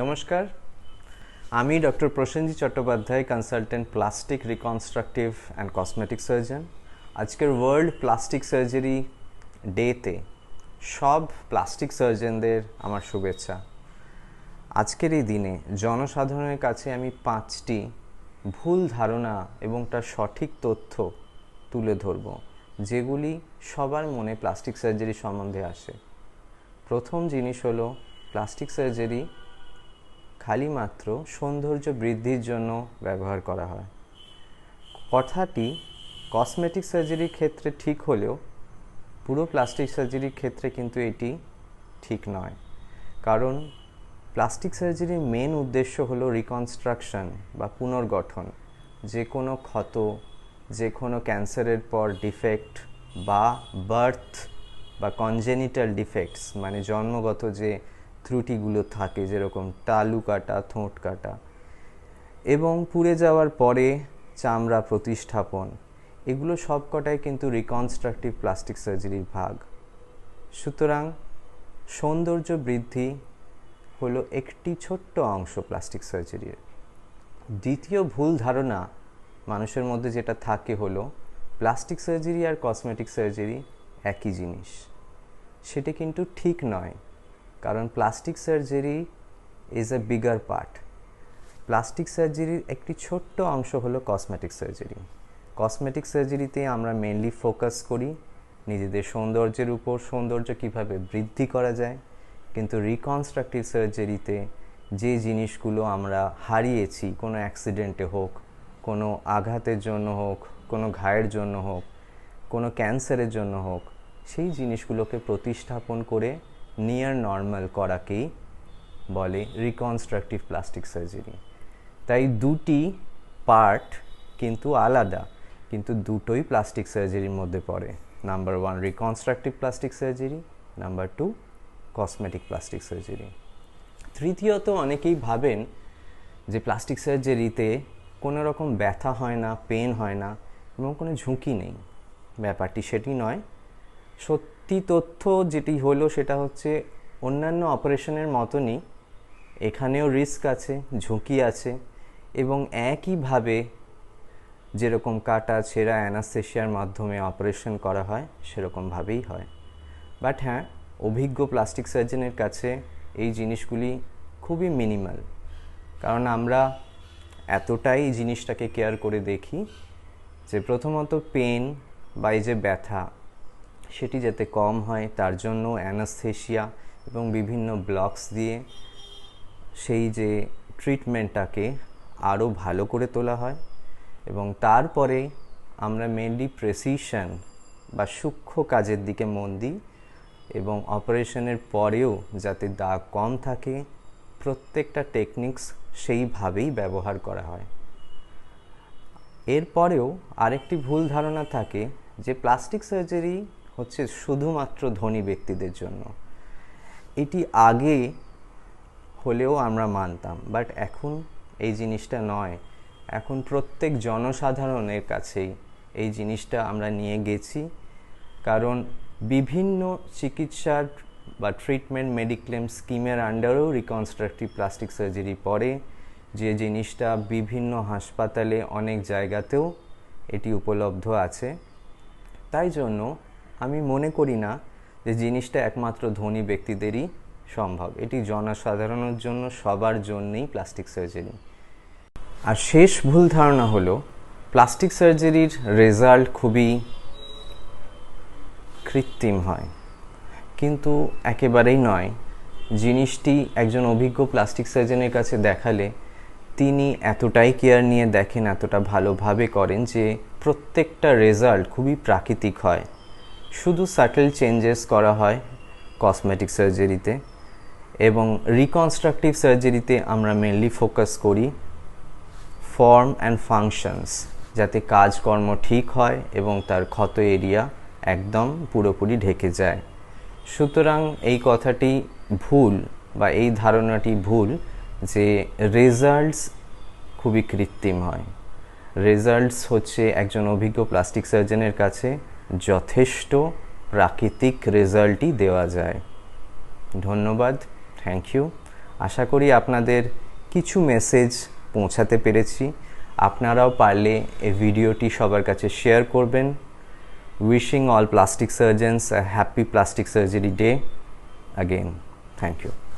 নমস্কার। আমি doctor Prosenjit Chattopadhyay consultant plastic reconstructive and cosmetic surgeon আজকের ওয়ার্ল্ড প্লাস্টিক সার্জারি ডেতে সব প্লাস্টিক সার্জনদের আমার শুভেচ্ছা। আজকের এই দিনে জনসাধারণের কাছে আমি পাঁচটি ভুল ধারণা এবং তার সঠিক তথ্য তুলে ধরব, যেগুলি সবার মনে প্লাস্টিক সার্জারি সম্বন্ধে আসে। প্রথম জিনিস হলো প্লাস্টিক সার্জারি খালি মাত্র সৌন্দর্য বৃদ্ধির জন্য ব্যবহার করা হয়। কথাটি কসমেটিক সার্জারির ক্ষেত্রে ঠিক হলেও পুরো প্লাস্টিক সার্জারির ক্ষেত্রে কিন্তু এটি ঠিক নয়। কারণ প্লাস্টিক সার্জারির মেন উদ্দেশ্য হলো রিকনস্ট্রাকশন বা পুনর্গঠন। যে কোনো ক্ষত যে কোনো ক্যান্সারের পর ডিফেক্ট বা বার্থ বা কনজেনিটাল ডিফেক্টস মানে জন্মগত যে ত্রুটিগুলো থাকে, যেরকম তালু কাটা ঠোঁট কাটা। এবং পুড়ে যাওয়ার পরে চামড়া প্রতিস্থাপন, এগুলো সবকটাই কিন্তু রিকনস্ট্রাকটিভ প্লাস্টিক সার্জারির ভাগ। সুতরাং সৌন্দর্য বৃদ্ধি হলো একটি ছোট্ট অংশ প্লাস্টিক সার্জারির দ্বিতীয় ভুল ধারণা মানুষের মধ্যে যেটা থাকে হলো প্লাস্টিক সার্জারি আর কসমেটিক সার্জারি একই জিনিস। সেটা কিন্তু ঠিক নয়। কারণ plastic surgery is a bigger part plastic সার্জারির একটি ছোট্ট অংশ হলো কসমেটিক সার্জারি কসমেটিক সার্জারিতে আমরা মেনলি ফোকাস করি নিজেদের সৌন্দর্যের উপর, সৌন্দর্য কীভাবে বৃদ্ধি করা যায়। কিন্তু রিকনস্ট্রাকটিভ সার্জারিতে যে জিনিসগুলো আমরা হারিয়েছি, কোনো অ্যাক্সিডেন্টে হোক, কোনো আঘাতের জন্য হোক, কোনো ঘায়ের জন্য হোক, কোনো ক্যান্সারের জন্য হোক, সেই জিনিসগুলোকে প্রতিস্থাপন করে নিয়ার নর্মাল করাকেই বলে রিকনস্ট্রাকটিভ প্লাস্টিক সার্জারি তাই দুটি পার্ট কিন্তু আলাদা, কিন্তু দুটোই প্লাস্টিক সার্জারির মধ্যে পড়ে। Number one reconstructive plastic surgery number two cosmetic plastic surgery তৃতীয়ত, অনেকেই ভাবেন যে প্লাস্টিক সার্জারিতে কোনো রকম ব্যথা হয় না পেন হয় না এবং কোনো ঝুঁকি নেই। ব্যাপারটি সেটি নয়। সত্যি তথ্য যেটি হলো সেটা হচ্ছে অন্যান্য অপারেশনের মতনই এখানেও রিস্ক আছে, ঝুঁকি আছে এবং একইভাবে যেরকম কাটা, ছেঁড়া অ্যানাস্থেশিয়ার মাধ্যমে অপারেশন করা হয়, সেরকমভাবেই হয়। বাট হ্যাঁ অভিজ্ঞ প্লাস্টিক সার্জনের কাছে এই জিনিসগুলি খুবই মিনিমাল। কারণ আমরা এতটাই জিনিসটাকে কেয়ার করে দেখি যে প্রথমত পেন বা এই যে ব্যথা সেটি যাতে কম হয়, তার জন্য অ্যানাস্থেশিয়া এবং বিভিন্ন ব্লকস দিয়ে সেই যে ট্রিটমেন্টটাকে আরও ভালো করে তোলা হয় এবং তারপরে আমরা মেনলি প্রেসিশন বা সূক্ষ্ম কাজের দিকে মন দিই এবং অপারেশনের পরেও যাতে দাগ কম থাকে, প্রত্যেকটা টেকনিক্স সেইভাবেই ব্যবহার করা হয়। এরপরেও আরেকটি ভুল ধারণা থাকে যে প্লাস্টিক সার্জারি হচ্ছে শুধুমাত্র ধনী ব্যক্তিদের জন্য। এটি আগে হলেও আমরা মানতাম বাট এখন এই জিনিসটা নয়। এখন প্রত্যেক জনসাধারণের কাছেই এই জিনিসটা আমরা নিয়ে গেছি, কারণ বিভিন্ন চিকিৎসার বা ট্রিটমেন্ট মেডিক্লেম স্কিমের আন্ডারেও রিকনস্ট্রাকটিভ প্লাস্টিক সার্জারি পড়ে। যে জিনিসটা বিভিন্ন হাসপাতালে অনেক জায়গাতেও এটি উপলব্ধ আছে। তাই জন্য আমি মনে করি না যে জিনিসটা একমাত্র ধনী ব্যক্তিদেরই সম্ভব। এটি জনসাধারণের জন্য সবার জন্যেই প্লাস্টিক সার্জারি আর শেষ ভুল ধারণা হলো প্লাস্টিক সার্জারির রেজাল্ট খুবই কৃত্রিম হয়। কিন্তু একেবারেই নয়, জিনিসটি একজন অভিজ্ঞ প্লাস্টিক সার্জনের কাছে দেখালে তিনি এতটাই কেয়ার নিয়ে দেখেন, এতটা ভালোভাবে করেন যে প্রত্যেকটা রেজাল্ট খুবই প্রাকৃতিক হয়। শুধু সাটেল চেঞ্জেস করা হয় কসমেটিক সার্জারিতে এবং রিকনস্ট্রাকটিভ সার্জারিতে আমরা মেনলি ফোকাস করি ফর্ম অ্যান্ড ফাংশনস যাতে কাজকর্ম ঠিক হয় এবং তার ক্ষত এরিয়া একদম পুরোপুরি ঢেকে যায়। সুতরাং এই কথাটি ভুল বা এই ধারণাটি ভুল যে রেজাল্টস খুবই কৃত্রিম হয়। রেজাল্টস হচ্ছে একজন অভিজ্ঞ প্লাস্টিক সার্জনের কাছে যথেষ্ট প্রাকৃতিক রেজাল্টই দেওয়া যায়। ধন্যবাদ, থ্যাংক ইউ। আশা করি আপনাদের কিছু মেসেজ পৌঁছাতে পেরেছি। আপনারাও পারলে এই ভিডিওটি সবার কাছে শেয়ার করবেন। Wishing all plastic surgeons happy plastic surgery day again. Thank you